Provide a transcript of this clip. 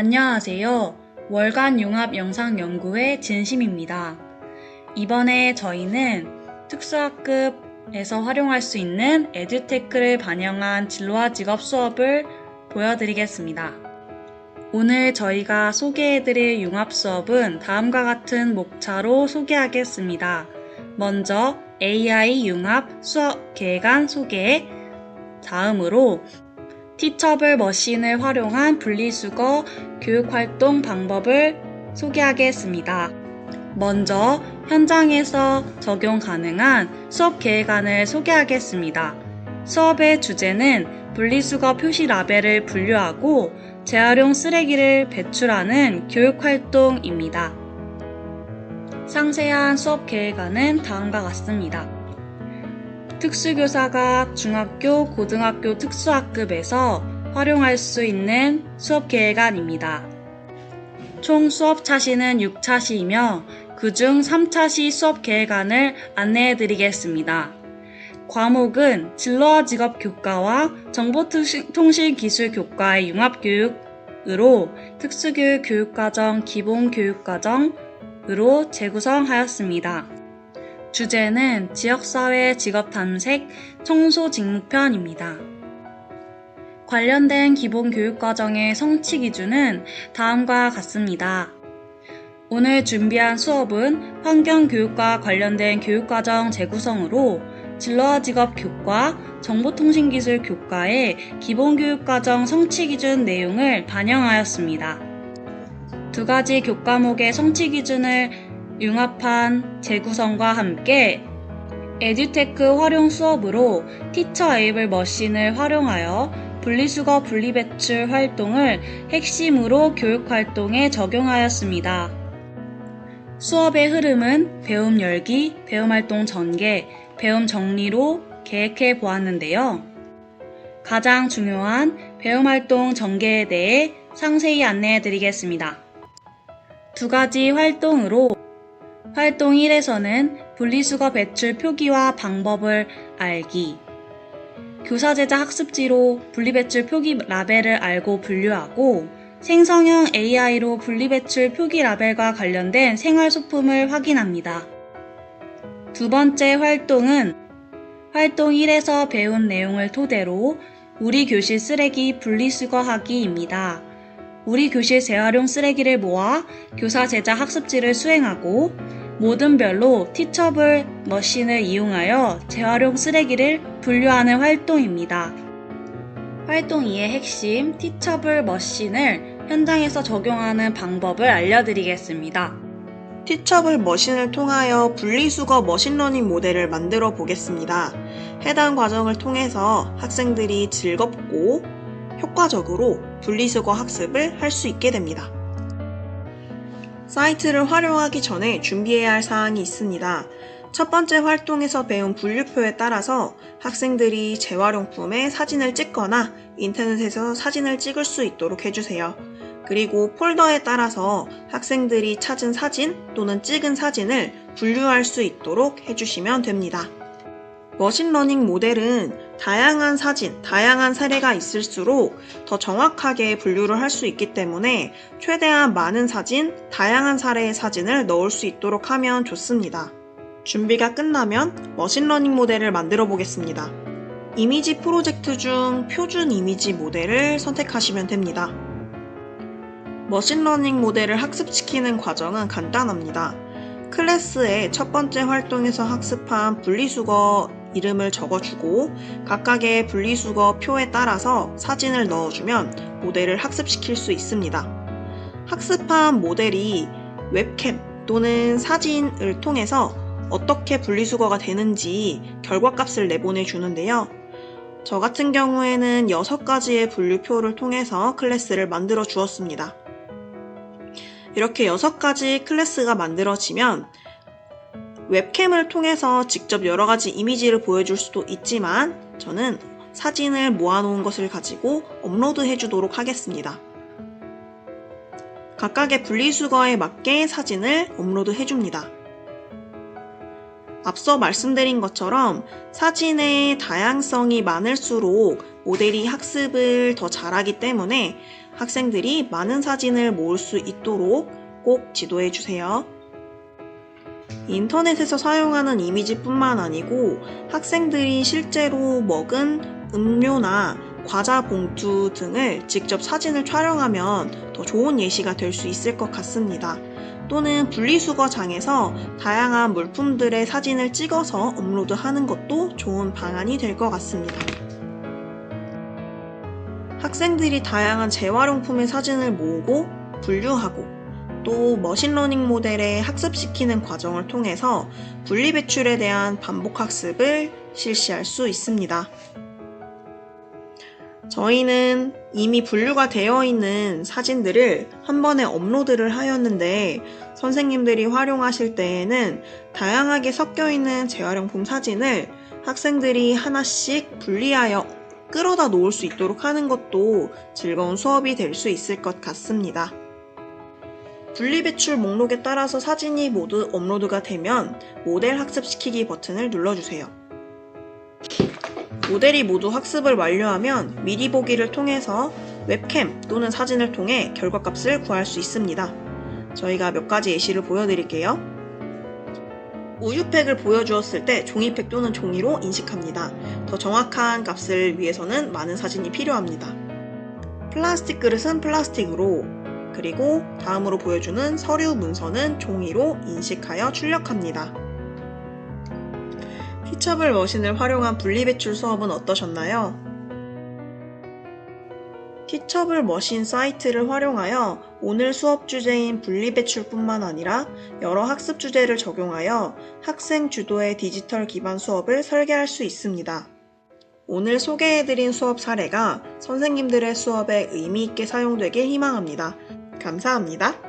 안녕하세요. 월간 융합 영상 연구회 진심입니다. 이번에 저희는 특수학급에서 활용할 수 있는 에듀테크를 반영한 진로와 직업 수업을 보여드리겠습니다. 오늘 저희가 소개해드릴 융합 수업은 다음과 같은 목차로 소개하겠습니다. 먼저 AI 융합 수업 계획안 소개, 다음으로 티처블 머신을 활용한 분리수거 교육활동 방법을 소개하겠습니다. 먼저 현장에서 적용 가능한 수업 계획안을 소개하겠습니다. 수업의 주제는 분리수거 표시 라벨을 분류하고 재활용 쓰레기를 배출하는 교육활동입니다. 상세한 수업 계획안은 다음과 같습니다. 특수교사가 중학교, 고등학교 특수학급에서 활용할 수 있는 수업 계획안입니다. 총 수업 차시는 6차시이며 그중 3차시 수업 계획안을 안내해 드리겠습니다. 과목은 진로와 직업 교과와 정보통신기술 교과의 융합교육으로 특수교육 교육과정, 기본 교육과정으로 재구성하였습니다. 주제는 지역사회 직업 탐색 청소 직무편입니다. 관련된 기본 교육과정의 성취 기준은 다음과 같습니다. 오늘 준비한 수업은 환경교육과 관련된 교육과정 재구성으로 진로와 직업 교과, 정보통신기술 교과의 기본교육과정 성취 기준 내용을 반영하였습니다. 두 가지 교과목의 성취 기준을 융합한 재구성과 함께 에듀테크 활용 수업으로 티처 에이블 머신을 활용하여 분리수거 분리배출 활동을 핵심으로 교육활동에 적용하였습니다. 수업의 흐름은 배움 열기, 배움 활동 전개, 배움 정리로 계획해 보았는데요. 가장 중요한 배움 활동 전개에 대해 상세히 안내해 드리겠습니다. 두 가지 활동으로 활동 1에서는 분리수거 배출 표기와 방법을 알기. 교사 제자 학습지로 분리배출 표기 라벨을 알고 분류하고 생성형 AI로 분리배출 표기 라벨과 관련된 생활 소품을 확인합니다. 두 번째 활동은 활동 1에서 배운 내용을 토대로 우리 교실 쓰레기 분리수거하기입니다. 우리 교실 재활용 쓰레기를 모아 교사 제자 학습지를 수행하고 모든 별로 티처블 머신을 이용하여 재활용 쓰레기를 분류하는 활동입니다. 활동 2의 핵심 티처블 머신을 현장에서 적용하는 방법을 알려드리겠습니다. 티처블 머신을 통하여 분리수거 머신러닝 모델을 만들어 보겠습니다. 해당 과정을 통해서 학생들이 즐겁고 효과적으로 분리수거 학습을 할 수 있게 됩니다. 사이트를 활용하기 전에 준비해야 할 사항이 있습니다. 첫 번째 활동에서 배운 분류표에 따라서 학생들이 재활용품에 사진을 찍거나 인터넷에서 사진을 찍을 수 있도록 해주세요. 그리고 폴더에 따라서 학생들이 찾은 사진 또는 찍은 사진을 분류할 수 있도록 해주시면 됩니다. 머신러닝 모델은 다양한 사진, 다양한 사례가 있을수록 더 정확하게 분류를 할 수 있기 때문에 최대한 많은 사진, 다양한 사례의 사진을 넣을 수 있도록 하면 좋습니다. 준비가 끝나면 머신러닝 모델을 만들어 보겠습니다. 이미지 프로젝트 중 표준 이미지 모델을 선택하시면 됩니다. 머신러닝 모델을 학습시키는 과정은 간단합니다. 클래스의 첫 번째 활동에서 학습한 분리수거 이름을 적어주고 각각의 분리수거 표에 따라서 사진을 넣어주면 모델을 학습시킬 수 있습니다. 학습한 모델이 웹캠 또는 사진을 통해서 어떻게 분리수거가 되는지 결과값을 내보내주는데요. 저 같은 경우에는 6가지의 분류표를 통해서 클래스를 만들어 주었습니다. 이렇게 6가지 클래스가 만들어지면 웹캠을 통해서 직접 여러 가지 이미지를 보여줄 수도 있지만 저는 사진을 모아놓은 것을 가지고 업로드 해주도록 하겠습니다. 각각의 분리수거에 맞게 사진을 업로드 해줍니다. 앞서 말씀드린 것처럼 사진의 다양성이 많을수록 모델이 학습을 더 잘하기 때문에 학생들이 많은 사진을 모을 수 있도록 꼭 지도해 주세요. 인터넷에서 사용하는 이미지뿐만 아니고 학생들이 실제로 먹은 음료나 과자 봉투 등을 직접 사진을 촬영하면 더 좋은 예시가 될 수 있을 것 같습니다. 또는 분리수거장에서 다양한 물품들의 사진을 찍어서 업로드하는 것도 좋은 방안이 될 것 같습니다. 학생들이 다양한 재활용품의 사진을 모으고 분류하고 또 머신러닝 모델에 학습시키는 과정을 통해서 분리배출에 대한 반복 학습을 실시할 수 있습니다. 저희는 이미 분류가 되어 있는 사진들을 한 번에 업로드를 하였는데 선생님들이 활용하실 때에는 다양하게 섞여 있는 재활용품 사진을 학생들이 하나씩 분리하여 끌어다 놓을 수 있도록 하는 것도 즐거운 수업이 될 수 있을 것 같습니다. 분리배출 목록에 따라서 사진이 모두 업로드가 되면 모델 학습시키기 버튼을 눌러주세요. 모델이 모두 학습을 완료하면 미리 보기를 통해서 웹캠 또는 사진을 통해 결과값을 구할 수 있습니다. 저희가 몇 가지 예시를 보여드릴게요. 우유팩을 보여주었을 때 종이팩 또는 종이로 인식합니다. 더 정확한 값을 위해서는 많은 사진이 필요합니다. 플라스틱 그릇은 플라스틱으로, 그리고 다음으로 보여주는 서류 문서는 종이로 인식하여 출력합니다. 티처블 머신을 활용한 분리배출 수업은 어떠셨나요? 티처블 머신 사이트를 활용하여 오늘 수업 주제인 분리배출뿐만 아니라 여러 학습 주제를 적용하여 학생 주도의 디지털 기반 수업을 설계할 수 있습니다. 오늘 소개해드린 수업 사례가 선생님들의 수업에 의미 있게 사용되길 희망합니다. 감사합니다.